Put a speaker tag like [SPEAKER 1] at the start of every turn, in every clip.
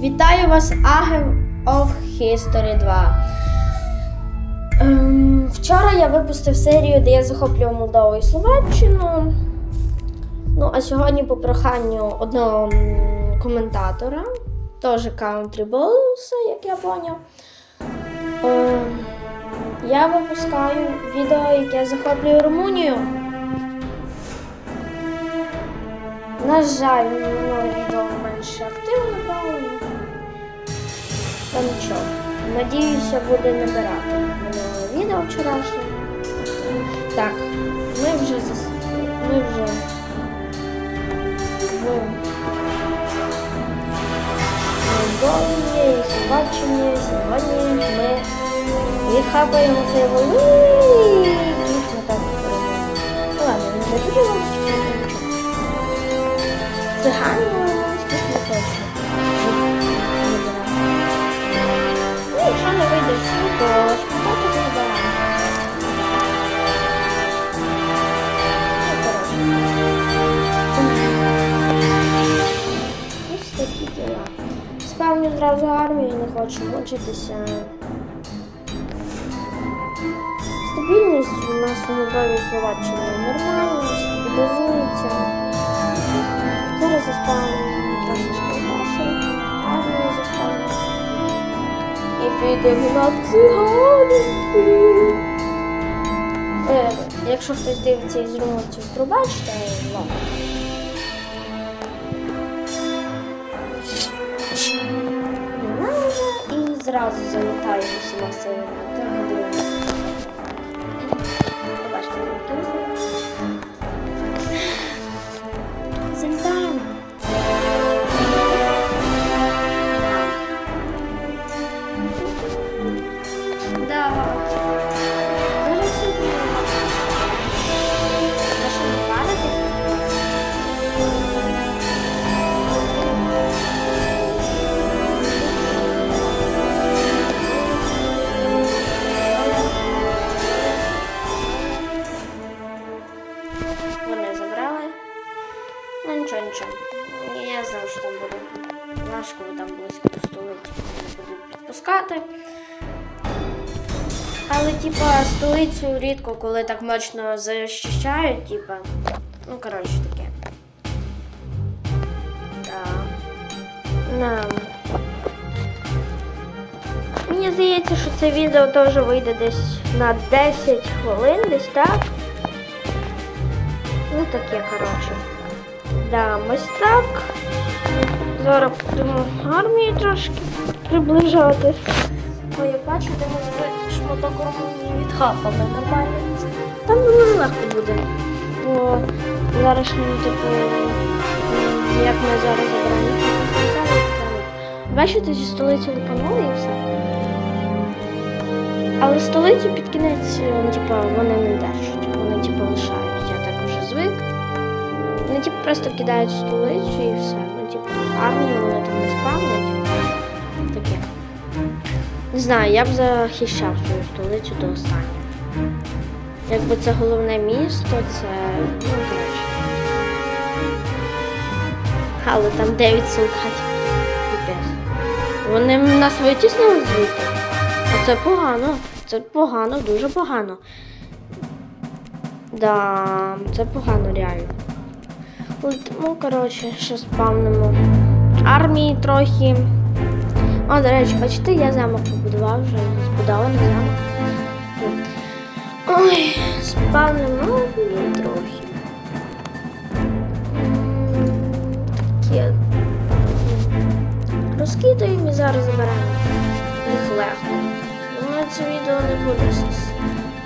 [SPEAKER 1] Вітаю вас, Agent of History 2. Ем, вчора я випустив серію, де я захоплював Молдову і Словаччину. Ну, а сьогодні по проханню одного коментатора, теж Country Balls, як я поняв. Ем, я випускаю відео, яке захоплює Румунію. На жаль, відео менше. Нічого. Надіюся, буде набирати минуле відео вчорашнє. Так, ми вже зас... ми вже в Молдові і Словаччині. Сьогодні ми відхапаємо цей великий перемоги. Ну ладно, він не дуже великий, Стабільність у нас в Молдові Словаччині нормальна, стабілізується. Зараз заспавнимо трошечки нашу армію заспавнимо. І підемо на циганську. Е, якщо хтось дивиться із румунців, пробачте, ладно. І і зразу залітаємо сама сильна. Нічого. Я знав, що там буде важко, бо там близько до столиці будуть підпускати. Але, типа, столицю рідко, коли так мощно захищають, типа. Ну, коротше таке. Так. Да. Мені здається, що це відео теж вийде десь на 10 хвилин, десь так. Ну таке, коротше. Да, ось так. Зараз будемо армії трошки приближати. О, як бачите, ми вже шматок Румунії відхапали нормально. Там дуже легко буде. По зарашньому, типу, як ми зараз забираємо. Бачите, зі столиці лупанули і все. Але столицю під кінець, е, типу, вони не держать. Вони типу лишають. Просто кидають столицю і все. Ну, типу, армію вони там не спавнять. Таке. Не знаю, я б захищав свою столицю до останнього. Якби це головне місто, це. Ну, коротше. Але там 9 солдатів. Вони нас витіснили звідти. А це погано. Це погано, дуже погано. Да, це погано реально. Ну, коротше, ще спавнимо. Армії трохи. О, до речі, бачите, я замок побудував вже. Збудований замок. Ой, спавнимо армії трохи. Таке. Розкидаємо і зараз забираємо. Їх легко. Думаю, це відео не буде.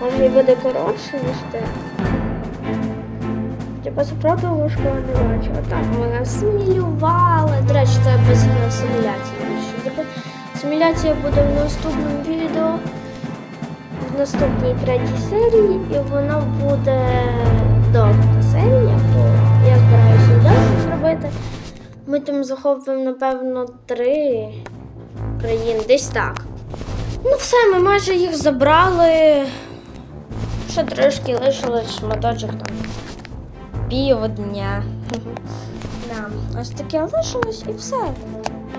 [SPEAKER 1] Може і буде коротше, ніж те. Типа справді важко не бачу. Отак мене симулювали. До речі, це без симуляції. більше. Типу, буде в наступному відео, в наступній третій серії, і вона буде довга серія, бо я збираюся далі зробити. Ми там захоплюємо, напевно, три країни, десь так. Ну все, ми майже їх забрали. Ще трошки лишилось шматочок там півдня. Да. Ось таке лишилось і все.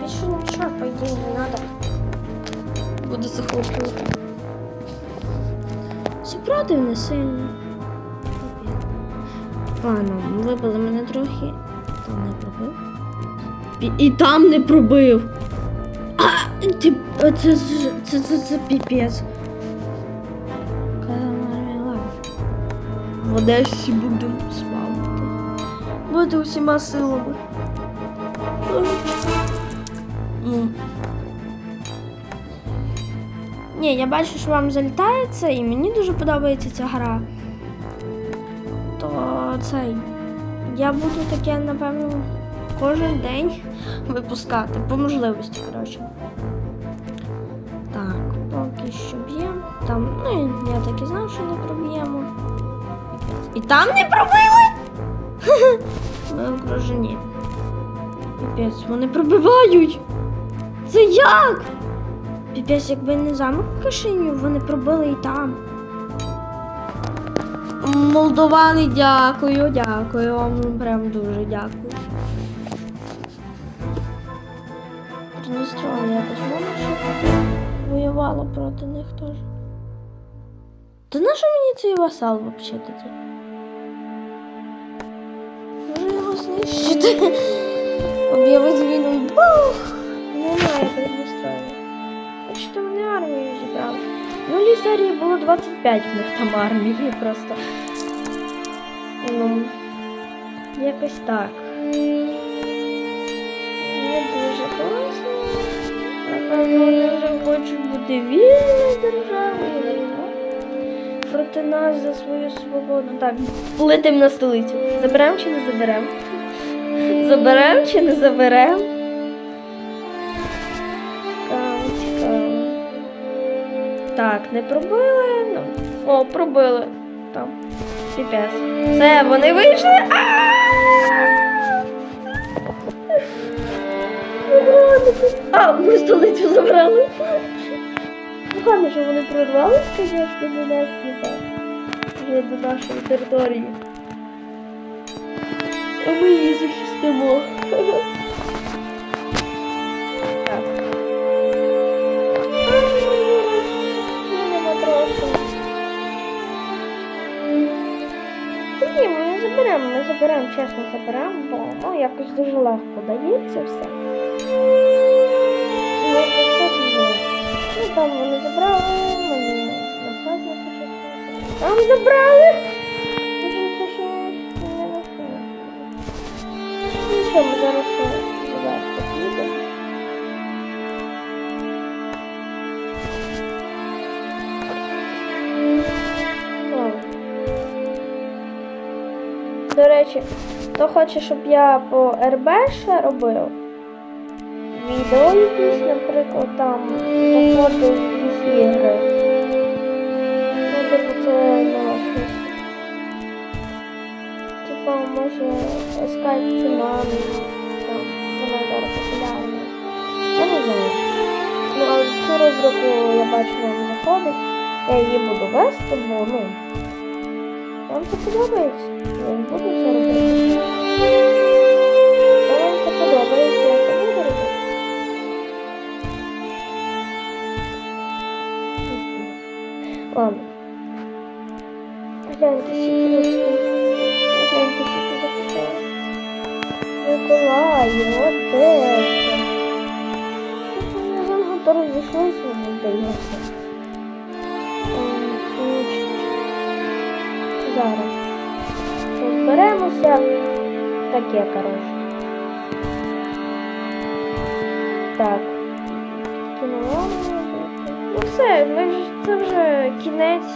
[SPEAKER 1] Більше нічого. по ідеї, не надо. Буду захоплювати. Супротив не сильно. Ладно, вибили мене трохи. Там не пробив. І, і там не пробив. А, ти, це, це, це, це, це піпець. В Одесі будемо. Буду усіма силами. Ні, я бачу, що вам залітає це, і мені дуже подобається ця гра. То цей. Я буду таке, напевно, кожен день випускати. По можливості, коротше. Так, поки що б'ємо. Там, ну, я так і знав, що не проб'ємо. І там не пробили? Ми окружені. Піпець, вони пробивають. Це як? Піпець, якби не замок в кишені, вони пробили і там. Молдовани, дякую, дякую вам прям дуже дякую. Придністров'я якось можна, щоб воювало проти них теж. Та на що мені цей васал взагалі тоді? Знищити? Об'явити війну. Бух! Немає Придністров'я. Бачите, вони армію зібрали. Ну, лі серії було 25 в них там армії просто. Ну, якось так. Не дуже класно. Напевно, вони вже хочуть бути вільною державою. Проти нас за свою свободу. Так, летим на столицю. Заберемо чи не заберемо? Заберемо чи не заберемо? Цікаво, цікаво. Так, не пробили. Ну. О, пробили. Там. Піпець. Все, вони вийшли. А, ми столицю забрали. Погано, що вони прорвались, звісно, до нас так. Вже до нашої території. А ми її Так. Їдемо трохи. Ні, ми не заберемо, не заберемо, чесно заберемо, бо ну, якось дуже легко дається все. Ну, це дуже. Ну, забрали, мені насадно почали. Там забрали! Ми зараз підемо. До речі, хто хоче, щоб я по РБ ще робив відео якісь, наприклад, там заходив в якісь ігри. Skype Tsunami, там, вона зараз популярна. Я не знаю. Ну, а цю розробку я бачу вам заходить. Я її буду вести, бо, ну, вам це подобається. Я не буду це робити. Вам це подобається, я це буду робити. Ладно. Гляньте сіки Щось вони занадто розійшлися, мені здається. Ем. Зараз. Розберемося. Таке, коротше. Так. Кіно. Ну все, ми ж це вже кінець.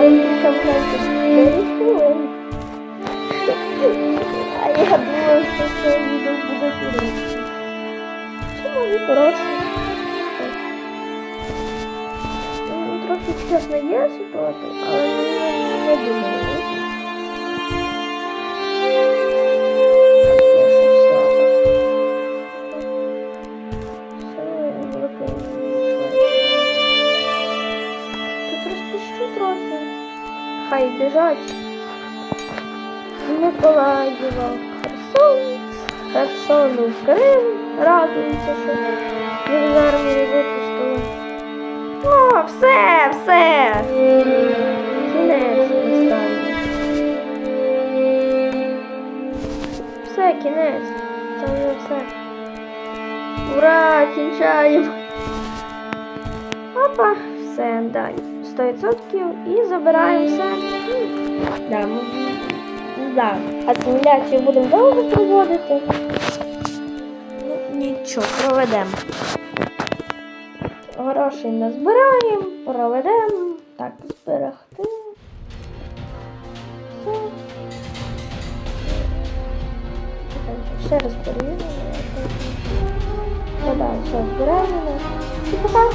[SPEAKER 1] Андрюша гляньте. А я думала, що це відео буде коротше. Чому не коротше? Ну, Трохи чесно є ситуація, але не, не думаю. Тут розпущу трохи. Хай біжать. Миколаєва, Херсон. Херсону в Крим. Радуємося, що з армії випустили. О, все, все. Кінець настав. Все, кінець. Це вже все. Ура, кінчаємо. Опа, все, далі. 100% і забираємо все. Да. Асиміляцію будемо довго проводити. Ну, нічого, проведемо. Грошей назбираємо, проведемо. Так, зберегти. Ще раз перевіримо. Та да, все збираємо. І пока.